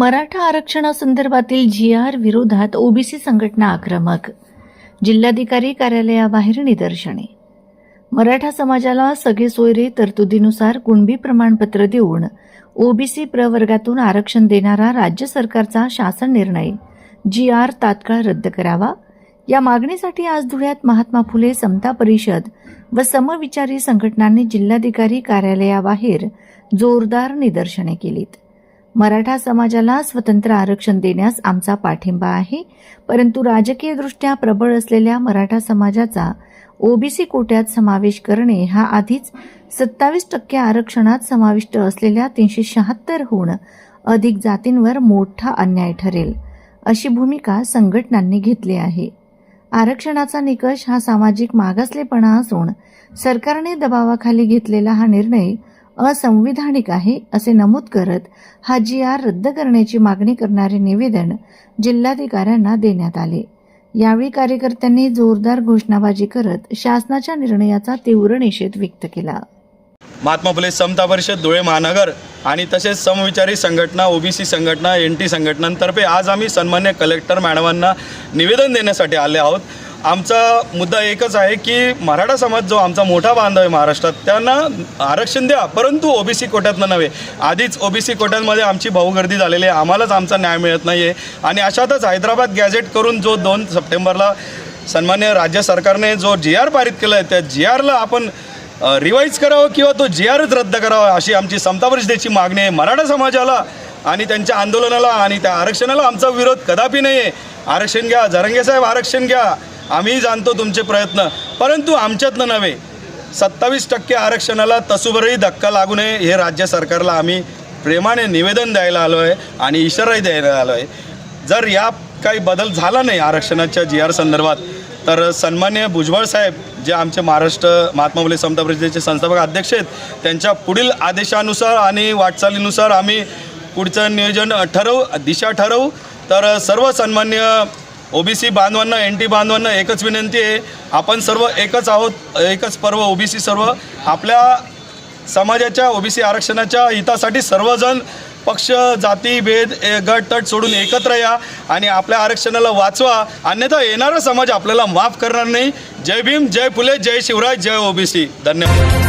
मराठा आरक्षणासंदर्भातील G R विरोधात OBC संघटना आक्रमक. जिल्हाधिकारी कार्यालयाबाहेर निदर्शने. मराठा समाजाला सगळे सोयरे तरतुदीनुसार कुणबी प्रमाणपत्र देऊन ओबीसी प्रवर्गातून आरक्षण देणारा राज्य सरकारचा शासन निर्णय जी आर तात्काळ रद्द करावा. या मागणीसाठी आज धुळ्यात महात्मा फुले समता परिषद व समविचारी संघटनांनी जिल्हाधिकारी कार्यालयाबाहेर जोरदार निदर्शने केलीत. मराठा समाजाला स्वतंत्र आरक्षण देण्यास आमचा पाठिंबा आहे. परंतु राजकीयदृष्ट्या प्रबळ असलेल्या मराठा समाजाचा ओबीसी कोट्यात समावेश करणे हा आधीच सत्तावीस टक्के आरक्षणात समाविष्ट असलेल्या तीनशे शहात्तरहून अधिक जातींवर मोठा अन्याय ठरेल अशी भूमिका संघटनांनी घेतली आहे. आरक्षणाचा निकष हा सामाजिक मागासलेपणा असून सरकारने दबावाखाली घेतलेला हा निर्णय असंविधानिक आहे असे नमूद करत हा जी आर रद्द करण्याची मागणी करणारे निवेदन जिल्हाधिकाऱ्यांना देण्यात आले. यावेळी कार्यकर्त्यांनी जोरदार घोषणाबाजी करत शासनाच्या निर्णयाचा तीव्र निषेध व्यक्त केला. महात्मा फुले समता परिषद धुळे महानगर आणि तसेच समविचारी संघटना ओबीसी संघटना एन टी संघटनांतर्फे आज आम्ही सन्मान्य कलेक्टर मॅडमांना निवेदन देण्यासाठी आले आहोत. आमचा मुद्दा एकच आहे की मराठा समाज जो आमचा मोठा बांधव आहे महाराष्ट्रात त्यांना आरक्षण द्या परंतु ओबीसी कोट्यातनं नव्हे. आधीच ओबीसी कोट्यांमध्ये आमची भाऊगर्दी झालेली आहे आम्हालाच आमचा न्याय मिळत नाही आहे आणि अशातच हैदराबाद गॅझेट करून जो दोन सप्टेंबरला सन्मान्य राज्य सरकारने जो जी आर पारित केला आहे त्या जी आरला आपण रिवाईज करावं किंवा तो जी आरच रद्द करावा अशी आमची समता परिषदेची मागणी आहे. मराठा समाजाला आणि त्यांच्या आंदोलनाला आणि त्या आरक्षणाला आमचा विरोध कदापि नाही आहे आरक्षण घ्या जरंगे साहेब आरक्षण घ्या. आम्ही जाणतो तुमचे प्रयत्न. परंतु आमच्यातनं नव्हे. सत्तावीस टक्के आरक्षणाला तसुभरही धक्का लागू नये हे राज्य सरकारला आम्ही प्रेमाने निवेदन द्यायला आलो आहे आणि इशाराही द्यायला आलो आहे. जर या काही बदल झाला नाही आरक्षणाच्या जी आर संदर्भात तर सन्मान्य भुजबळ साहेब जे आमचे महाराष्ट्र महात्मा फुले समता परिषदेचे संस्थापक अध्यक्ष आहेत त्यांच्या पुढील आदेशानुसार आणि वाटचालीनुसार आम्ही पुढचं नियोजन ठरवू दिशा ठरवू. तर सर्व सन्मान्य ओबीसी बांधवांना एन टी बांधवांना एकच विनंती आहे. आपण सर्व एकच आहोत एकच पर्व ओबीसी सर्व. आपल्या समाजाच्या ओबीसी आरक्षणाच्या हितासाठी सर्वजण पक्ष जाती भेद गट तट सोडून एकत्र या आणि आपल्या आरक्षणाला वाचवा. अन्यथा येणारा समाज आपल्याला माफ करणार नाही. जय भीम जय फुले जय शिवराय जय ओबीसी. धन्यवाद.